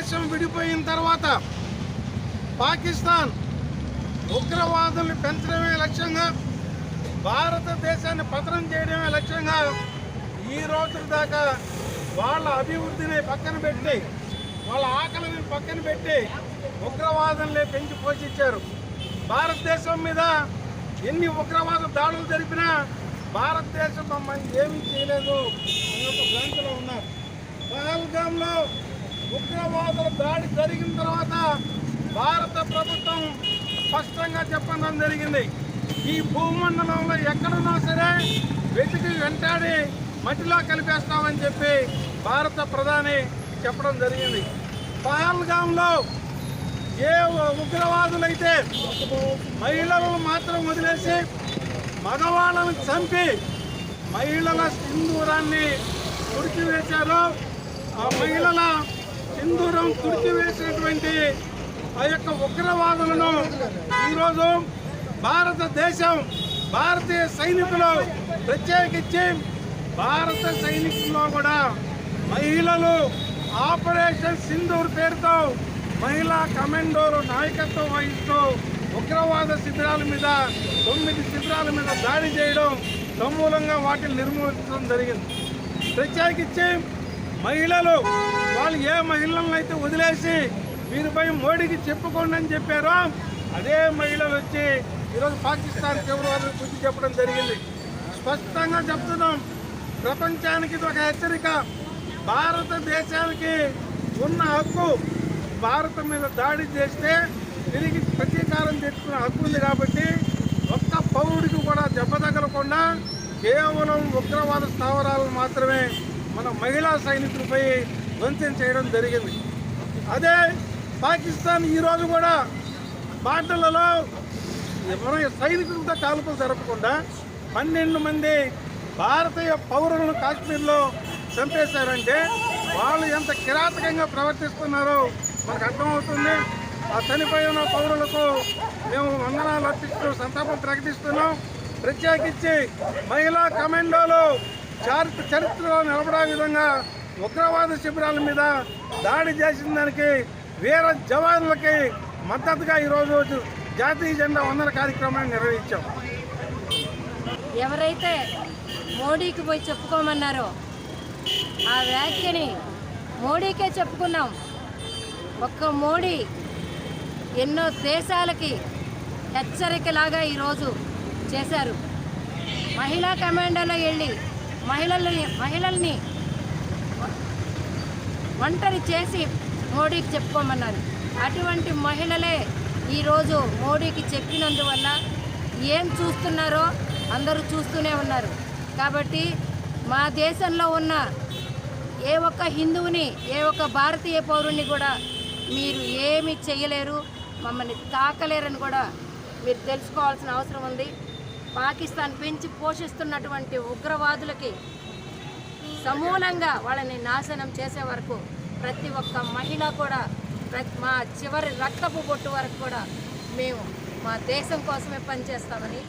దేశం విడిపోయిన తర్వాత పాకిస్తాన్ ఉగ్రవాదుల్ని పెంచడమే లక్ష్యంగా భారతదేశాన్ని పతనం చేయడమే లక్ష్యంగా ఈ రోజు దాకా వాళ్ళ అభివృద్ధిని పక్కన పెట్టి వాళ్ళ ఆకలిని పక్కన పెట్టి ఉగ్రవాదుల్ని పెంచి పోషించారు. భారతదేశం మీద ఎన్ని ఉగ్రవాద దాడులు జరిపినా భారతదేశం మమ్మల్ని ఏమీ చేయలేదు అన్న ఒక భ్రాంతిలో ఉన్నారు. పహల్గామ్లో ఉగ్రవాదుల దాడి జరిగిన తర్వాత భారత ప్రభుత్వం స్పష్టంగా చెప్పడం జరిగింది. ఈ భూమండలంలో ఎక్కడున్నా సరే వెతికి వెంటాడి మట్టిలో కలిపేస్తామని చెప్పి భారత ప్రధాని చెప్పడం జరిగింది. పహల్గాంలో ఏ ఉగ్రవాదులైతే మహిళలను మాత్రం వదిలేసి మగవాళ్ళను చంపి మహిళల సింధూరాన్ని కుడిచివేశారు ఆ మహిళల సింధూరం తుడిచివేసినటువంటి ఆ యొక్క ఉగ్రవాదులను ఈరోజు భారతదేశం భారతీయ సైనికులు ప్రత్యేకించి భారత సైనికుల్లో కూడా మహిళలు ఆపరేషన్ సింధూర్ పేరుతో మహిళా కమాండోలు నాయకత్వం వహిస్తూ ఉగ్రవాద శిబిరాల మీద తొమ్మిది శిబిరాల మీద దాడి చేయడం సమూలంగా వాటిని నిర్మూలించడం జరిగింది. ప్రత్యేకించి మహిళలు వాళ్ళు ఏ మహిళలను అయితే వదిలేసి వీరిపై మోడీకి చెప్పుకోండి అని చెప్పారో అదే మహిళలు వచ్చి ఈరోజు పాకిస్తాన్ తీవ్రవాదులు గుర్తు చెప్పడం జరిగింది. స్పష్టంగా చెప్తున్నాం ప్రపంచానికి ఇది ఒక హెచ్చరిక. భారతదేశానికి ఉన్న హక్కు భారతం మీద దాడి చేస్తే తిరిగి ప్రతీకారం తెచ్చుకునే హక్కు ఉంది కాబట్టి ఒక్క పౌరుడికి కూడా దెబ్బ తగలకుండా కేవలం ఉగ్రవాద స్థావరాలను మాత్రమే మన మహిళా సైనికులపై ధ్వంసం చేయడం జరిగింది. అదే పాకిస్తాన్ ఈరోజు కూడా బార్డర్లలో ఎవరైనా సైనికులతో కాల్పులు జరపకుండా పన్నెండు మంది భారతీయ పౌరులను కాశ్మీర్లో చంపేశారంటే వాళ్ళు ఎంత కిరాతకంగా ప్రవర్తిస్తున్నారో మనకు అర్థమవుతుంది. ఆ చనిపోయిన పౌరులకు మేము వందనాలు అర్పిస్తూ సంతాపం ప్రకటిస్తున్నాం. ప్రత్యేకించి మహిళా కమాండోలు చారిత్ర చరిత్రలో నిలబడే విధంగా ఉగ్రవాద శిబిరాల మీద దాడి చేసిన దానికి వీర జవాన్లకి మద్దతుగా ఈరోజు జాతీయ జెండా వందన కార్యక్రమాన్ని నిర్వహించాం. ఎవరైతే మోడీకి పోయి చెప్పుకోమన్నారో ఆ వ్యాఖ్యని మోడీకే చెప్పుకున్నాం. ఒక్క మోడీ ఎన్నో దేశాలకి హెచ్చరికలాగా ఈరోజు చేశారు. మహిళా కమాండోలో వెళ్ళి మహిళల్ని మహిళల్ని ఒంటరి చేసి మోడీకి చెప్పుకోమన్నారు. అటువంటి మహిళలే ఈరోజు మోడీకి చెప్పినందువల్ల ఏం చూస్తున్నారో అందరూ చూస్తూనే ఉన్నారు. కాబట్టి మా దేశంలో ఉన్న ఏ ఒక్క హిందువుని ఏ ఒక్క భారతీయ పౌరుని కూడా మీరు ఏమి చేయలేరు మమ్మల్ని తాకలేరని కూడా మీరు తెలుసుకోవాల్సిన అవసరం ఉంది. పాకిస్తాన్ పెంచి పోషిస్తున్నటువంటి ఉగ్రవాదులకి సమూలంగా వాళ్ళని నాశనం చేసే వరకు ప్రతి ఒక్క మహిళ కూడా మా చివరి రక్తపు బొట్టు వరకు కూడా మేము మా దేశం కోసమే పనిచేస్తామని